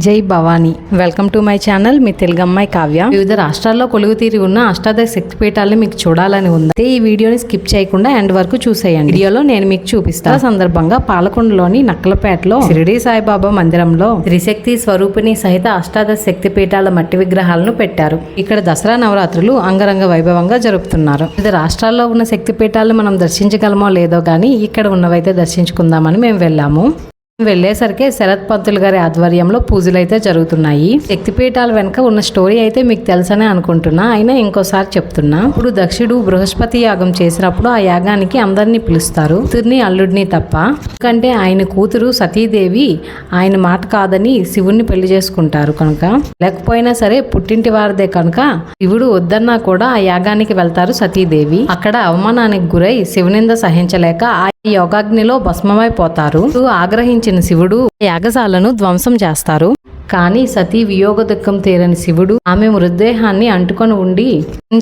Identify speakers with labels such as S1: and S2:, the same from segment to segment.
S1: జై Bhavani. Welcome to my channel మీ తెలుగమ్మాయి కావ్య. వివిధ రాష్ట్రాల్లో కొలువు తీరి ఉన్న అష్టాదశ శక్తిపీఠాలను మీకు చూడాలని ఉంది. అయితే ఈ వీడియోని స్కిప్ చేయకుండా ఎండ్ వరకు చూసేయండి. వీడియోలో నేను మీకు చూపిస్తాను ఆ సందర్భంగా పాలకొండలోని నక్కలపేటలో షిరిడి సాయిబాబా మందిరంలో త్రిశక్తి స్వరూపిణి సహిత అష్టాదశ శక్తిపీఠాల మట్టి విగ్రహాలను పెట్టారు. ఇక్కడ దసరా నవరాత్రులు అంగరంగ వైభవంగా జరుపుతున్నారు. వివిధ రాష్ట్రాల్లో ఉన్న శక్తిపీఠాలను మనం దర్శించగలమో లేదో కానీ ఇక్కడ ఉన్నవైతే దర్శించుకుందామని మేము వెళ్ళాము. వెళ్ళేసరికి శరత్ పంతులు గారి ఆధ్వర్యంలో పూజలు అయితే జరుగుతున్నాయి. శక్తిపీఠాల వెనుక ఉన్న స్టోరీ అయితే మీకు తెలుసనే అనుకుంటున్నా. అయినా ఇంకోసారి చెప్తున్నా. ఇప్పుడు దక్షుడు బృహస్పతి యాగం చేసినప్పుడు ఆ యాగానికి అందరినీ పిలుస్తారు. కూతుర్ని అల్లుడిని తప్ప. ఎందుకంటే ఆయన కూతురు సతీదేవి ఆయన మాట కాదని శివుణ్ణి పెళ్ళి చేసుకుంటారు కనుక. లేకపోయినా సరే పుట్టింటి వారిదే కనుక శివుడు వద్దన్నా కూడా ఆ యాగానికి వెళ్తారు సతీదేవి. అక్కడ అవమానానికి గురై శివనింద సహించలేక ఆ యోగాగ్నిలో భస్మమైపోతారు. ఆగ్రహించిన శివుడు యాగశాలను ధ్వంసం చేస్తారు. కానీ సతీ వియోగ దుఃఖం తీరని శివుడు ఆమె మృతదేహాన్ని అంటుకొని ఉండి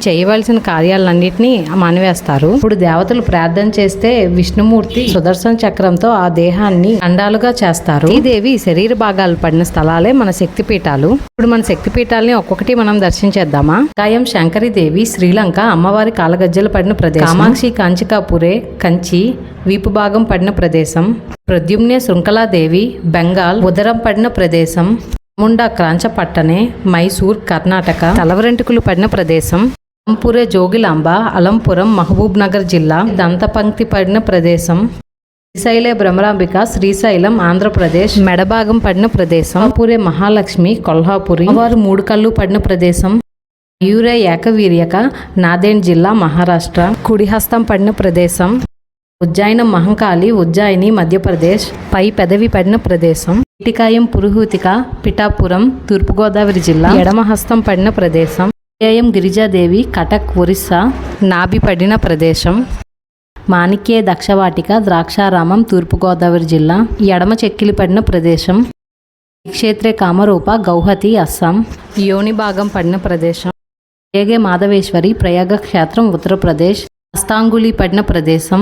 S1: చేయవలసిన కార్యాలన్నింటినీ మానివేస్తారు. ఇప్పుడు దేవతలు ప్రార్థన చేస్తే విష్ణుమూర్తి సుదర్శన చక్రంతో ఆ దేహాన్ని అండాలుగా చేస్తారు. ఈ దేవి శరీర భాగాలు పడిన స్థలాలే మన శక్తిపీఠాలు. ఇప్పుడు మన శక్తిపీఠాలని ఒక్కొక్కటి మనం దర్శించేద్దామా? కాయం శంకరిదేవి శ్రీలంక అమ్మవారి కాలగజ్జలు పడిన ప్రదేశం. కామాక్షి కాంచికాపురే కంచి వీపు భాగం పడిన ప్రదేశం ప్రద్యుమ్నే శృంఖలాదేవి బెంగాల్ ఉదరం పడిన ప్రదేశం ముండా క్రాంచపట్టణే మైసూర్ కర్ణాటక తలవరెంటుకులు పడిన ప్రదేశం అలంపురే జోగిలాంబ అలంపురం మహబూబ్ నగర్ జిల్లా దంతపంక్తి పడిన ప్రదేశం శ్రీశైలే భ్రమరాంబిక శ్రీశైలం ఆంధ్రప్రదేశ్ మెడభాగం పడిన ప్రదేశం పూరే మహాలక్ష్మి కొల్హాపురి వారు మూడు కళ్ళు పడిన ప్రదేశం యూరే ఏకవీర్యక నాదేండ్ జిల్లా మహారాష్ట్ర కుడిహస్తం పడిన ప్రదేశం ఉజ్జాయినం మహంకాళి ఉజ్జాయిని మధ్యప్రదేశ్ పై పెదవి పడిన ప్రదేశం ఇటికాయం పురుహూతిక పిఠాపురం తూర్పుగోదావరి జిల్లా ఎడమహస్తం పడిన ప్రదేశం ఏఎం గిరిజాదేవి కటక్ ఒరిస్సా నాభి పడిన ప్రదేశం మాణిక్య దక్షవాటిక ద్రాక్షారామం తూర్పుగోదావరి జిల్లా ఎడమ చెక్కిలి పడిన ప్రదేశం క్షేత్రే కామరూప గౌహతి అస్సాం యోని భాగం పడిన ప్రదేశం ఏగే మాధవేశ్వరి ప్రయాగ క్షేత్రం ఉత్తరప్రదేశ్ అస్తాంగులి పడిన ప్రదేశం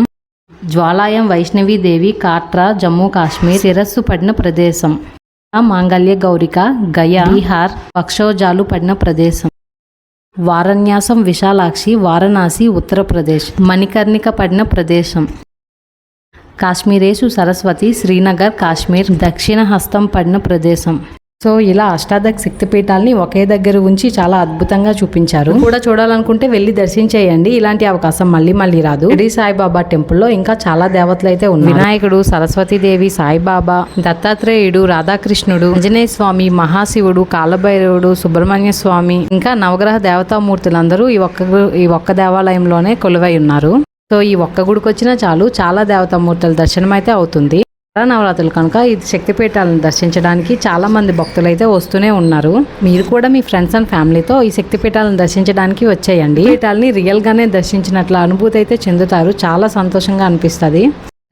S1: జ్వాలాయం వైష్ణవీదేవి కాట్రా జమ్మూ కాశ్మీర్ శిరస్సు పడిన ప్రదేశం. మాంగళ్య గౌరిక గయా బీహార్ పక్షోజాలు పడిన ప్రదేశం. వారణ్యాసం విశాలాక్షి వారణాసి ఉత్తరప్రదేశ్ మణికర్ణిక పడిన ప్రదేశం. కాశ్మీరేషు సరస్వతి శ్రీనగర్ కాశ్మీర్ దక్షిణ హస్తం పడిన ప్రదేశం. సో ఇలా అష్టాదశ శక్తిపీఠాలని ఒకే దగ్గర ఉంచి చాలా అద్భుతంగా చూపించారు. కూడా చూడాలనుకుంటే వెళ్ళి దర్శించేయండి ఇలాంటి అవకాశం మళ్ళీ మళ్ళీ రాదు. షిరిడి సాయిబాబా టెంపుల్లో ఇంకా చాలా దేవతలు అయితే ఉన్నాయి వినాయకుడు సరస్వతీదేవి సాయిబాబా దత్తాత్రేయుడు రాధాకృష్ణుడు ఆంజనేయ స్వామి మహాశివుడు కాలభైరవుడు సుబ్రహ్మణ్య స్వామి ఇంకా నవగ్రహ దేవతామూర్తులందరూ ఈ ఒక్క ఈ ఒక్క దేవాలయంలోనే కొలువై ఉన్నారు. సో ఈ ఒక్క గుడికి వచ్చినా చాలు చాలా దేవతామూర్తుల దర్శనం అయితే అవుతుంది. నవరాత్రులు కనుక ఈ శక్తిపీఠాలను దర్శించడానికి చాలామంది భక్తులు అయితే వస్తూనే ఉన్నారు. మీరు కూడా మీ ఫ్రెండ్స్ అండ్ ఫ్యామిలీతో ఈ శక్తిపీఠాలను దర్శించడానికి వచ్చేయండి. పీఠాలని రియల్గానే దర్శించినట్లు అనుభూతి అయితే చెందుతారు. చాలా సంతోషంగా అనిపిస్తుంది.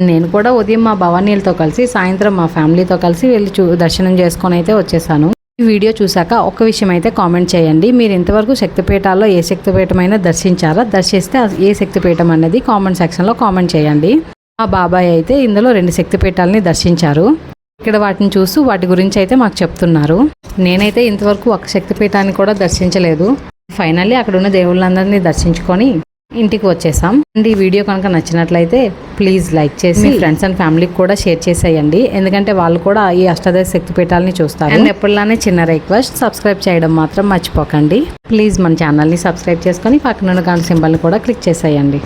S1: నేను కూడా ఉదయం మా భవానీలతో కలిసి సాయంత్రం మా ఫ్యామిలీతో కలిసి వెళ్ళి చూ దర్శనం చేసుకొని అయితే వచ్చేసాను. ఈ వీడియో చూశాక ఒక్క విషయం అయితే కామెంట్ చేయండి. మీరు ఇంతవరకు శక్తిపీఠాల్లో ఏ శక్తిపీఠమైనా దర్శించారా? దర్శిస్తే ఏ శక్తిపీఠం అనేది కామెంట్ సెక్షన్లో కామెంట్ చేయండి. మా బాబాయ్ అయితే ఇందులో రెండు శక్తి పీఠాలని దర్శించారు. ఇక్కడ వాటిని చూస్తూ వాటి గురించి అయితే మాకు చెప్తున్నారు. నేనైతే ఇంతవరకు ఒక శక్తి పీఠాన్ని కూడా దర్శించలేదు. ఫైనల్లీ అక్కడ ఉన్న దేవుళ్ళందరినీ దర్శించుకొని ఇంటికి వచ్చేసాం. అండ్ ఈ వీడియో కనుక నచ్చినట్లయితే ప్లీజ్ లైక్ చేసి మీ ఫ్రెండ్స్ అండ్ ఫ్యామిలీకి కూడా షేర్ చేసేయండి. ఎందుకంటే వాళ్ళు కూడా ఈ అష్టాదశ శక్తిపీఠాలని చూస్తారు. అండ్ ఎప్పుడులానే చిన్న రిక్వెస్ట్ సబ్స్క్రైబ్ చేయడం మాత్రం మర్చిపోకండి. ప్లీజ్ మన ఛానల్ని సబ్స్క్రైబ్ చేసుకొని పక్కన ఉన్న గంట సింబల్ని కూడా క్లిక్ చేసేయండి.